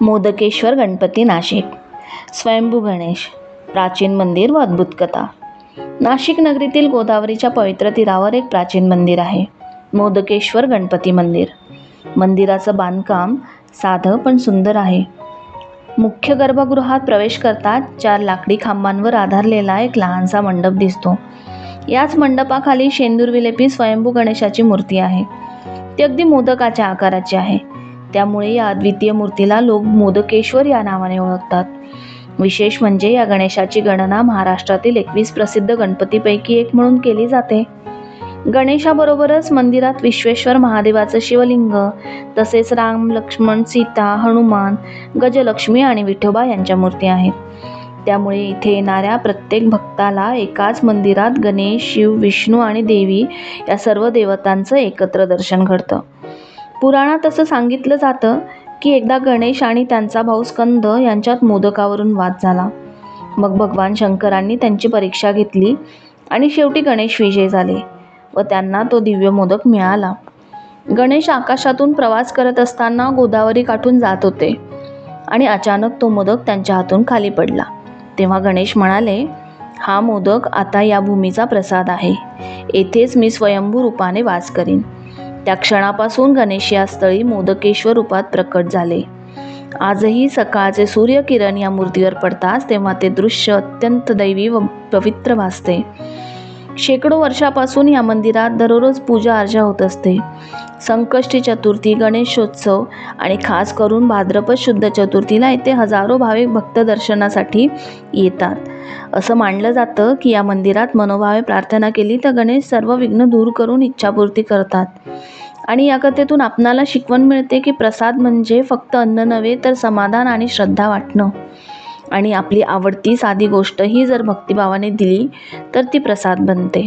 मोदकेश्वर गणपती नाशिक. स्वयंभू गणेश प्राचीन मंदिर व अद्भुत कथा. नाशिक नगरीतील गोदावरीच्या पवित्र तीरावर एक प्राचीन मंदिर आहे मोदकेश्वर गणपती मंदिर. मंदिराचं बांधकाम साधं पण सुंदर आहे. मुख्य गर्भगृहात प्रवेश करतात चार लाकडी खांबांवर आधारलेला एक लहानसा मंडप दिसतो. याच मंडपाखाली शेंदूर विलेपी स्वयंभू गणेशाची मूर्ती आहे. ती अगदी मोदकाच्या आकाराची आहे. त्यामुळे या अद्वितीय मूर्तीला लोक मोदकेश्वर या नावाने ओळखतात. विशेष म्हणजे या गणेशाची गणना महाराष्ट्रातील एकवीस प्रसिद्ध गणपतीपैकी एक म्हणून केली जाते. गणेशाबरोबरच मंदिरात विश्वेश्वर महादेवाचं शिवलिंग तसेच राम लक्ष्मण सीता हनुमान गजलक्ष्मी आणि विठोबा यांच्या मूर्ती आहेत. त्यामुळे इथे येणाऱ्या प्रत्येक भक्ताला एकाच मंदिरात गणेश शिव विष्णू आणि देवी या सर्व देवतांचं एकत्र दर्शन घडतं. पुराणात असं सांगितलं जातं की एकदा गणेश आणि त्यांचा भाऊ स्कंद यांच्यात मोदकावरून वाद झाला. मग भगवान शंकरांनी त्यांची परीक्षा घेतली आणि शेवटी गणेश विजय झाले व त्यांना तो दिव्य मोदक मिळाला. गणेश आकाशातून प्रवास करत असताना गोदावरी काठून जात होते आणि अचानक तो मोदक त्यांच्या हातून खाली पडला. तेव्हा गणेश म्हणाले हा मोदक आता या भूमीचा प्रसाद आहे. येथेच मी स्वयंभू रूपाने वास करीन. त्या क्षणापासून गणेश या स्थळी मोदकेश्वर रूपात प्रकट झाले. आजही सकाळचे सूर्यकिरण या मूर्तीवर पडताच तेव्हा ते दृश्य अत्यंत दैवी व पवित्र भासते. शेकडो वर्षापासून या मंदिरात दररोज पूजा अर्चा होत असते. संकष्टी चतुर्थी गणेशोत्सव आणि खास करून भाद्रपद शुद्ध चतुर्थीला येथे हजारो भाविक भक्त दर्शनासाठी येतात. असं मानलं जातं की या मंदिरात मनोभावे प्रार्थना केली तर गणेश सर्व विघ्न दूर करून इच्छापूर्ती करतात. आणि या कथेतून आपणाला शिकवण मिळते की प्रसाद म्हणजे फक्त अन्न नव्हे तर समाधान आणि श्रद्धा वाटणं. आणि आपली आवडती साधी गोष्टही जर भक्तिभावाने दिली तर ती प्रसाद बनते.